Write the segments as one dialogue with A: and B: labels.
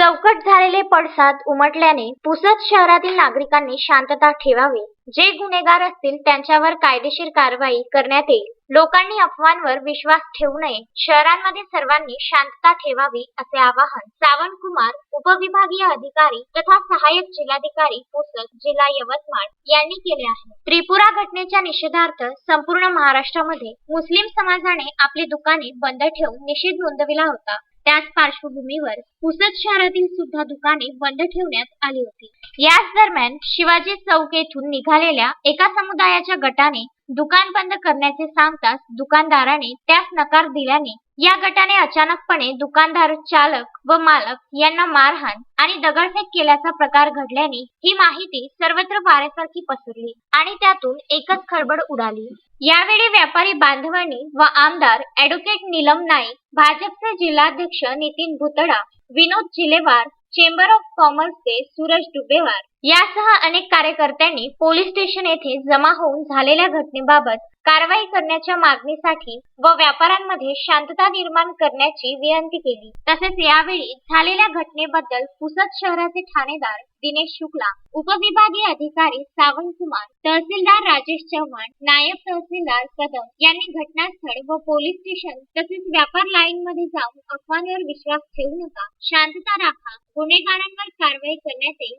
A: चौकट झालेले पडसाद उमटल्याने पुसद शहरातील नागरिकांनी शांतता ठेवावी. जे गुन्हेगार असतील त्यांच्यावर कायदेशीर कारवाई करण्यात येईल. लोकांनी अफवांवर विश्वास ठेवू नये. शहरांमध्ये सर्वांनी शांतता ठेवावी असे आवाहन सावंतकुमार उपविभागीय अधिकारी तथा सहाय्यक जिल्हाधिकारी पुसद जिल्हा यवतमाळ यांनी केले आहे. त्रिपुरा घटनेच्या निषेधार्थ संपूर्ण महाराष्ट्रामध्ये मुस्लिम समाजाने आपली दुकाने बंद ठेवून निषेध नोंदविला होता. त्याच पार्श्वभूमीवर पुसद शहरातील सुद्धा दुकाने बंद ठेवण्यात आली होती. याच दरम्यान शिवाजी चौक येथून निघालेल्या एका समुदायाच्या गटाने दुकान बंद करण्याचे सांगताच दुकानदाराने त्यास नकार दिल्याने या गटाने अचानकपणे दुकानदार चालक व मालक यांना मारहाण आणि दगडफेक केल्याचा प्रकार घडल्याने ही माहिती सर्वत्र वाऱ्यासारखी पसरली आणि त्यातून एकच खळबळ उडाली. यावेळी व्यापारी बांधवांनी व आमदार ऍडव्होकेट नीलम नाईक भाजपचे जिल्हाध्यक्ष नितीन भुतडा विनोद जिलेवार चेंबर ऑफ कॉमर्सचे सूरज डुबेवार यासह अनेक कार्यकर्त्यांनी पोलीस स्टेशन येथे जमा होऊन झालेल्या घटनेबाबत कारवाई करण्याच्या मागणीसाठी व व्यापाऱ्यांमध्ये शांतता निर्माण करण्याची विनंती केली. तसेच यावेळी झालेल्या घटनेबद्दल पुसद शहराचे ठाणेदार दिनेश शुक्ला उपविभागीय अधिकारी सावंत कुमार तहसीलदार राजेश चव्हाण नायब तहसीलदार कदम यांनी घटनास्थळ व पोलीस स्टेशन तसेच व्यापार लाईन मध्ये जाऊन अफवांवर विश्वास ठेवू नका शांतता राखा गुन्हेगारांवर कारवाई करण्यात येईल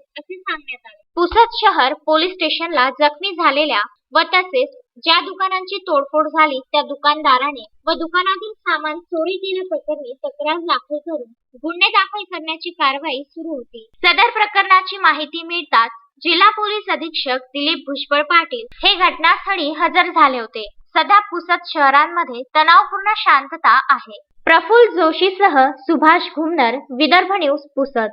A: पुसद शहर पोलीस स्टेशनला जखमी झालेल्या व तसेच ज्या दुकानांची तोडफोड झाली त्या दुकानदाराने व दुकानातील सामान चोरी केल्याप्रकरणी तक्रार दाखल करून गुन्हे दाखल करण्याची कारवाई सुरू होती. सदर प्रकरणाची माहिती मिळताच जिल्हा पोलीस अधीक्षक दिलीप भुजबळ पाटील हे घटनास्थळी हजर झाले होते. सध्या पुसद शहरांमध्ये तणावपूर्ण शांतता आहे. प्रफुल्ल जोशीसह सुभाष घुमनर विदर्भ न्यूज पुसद.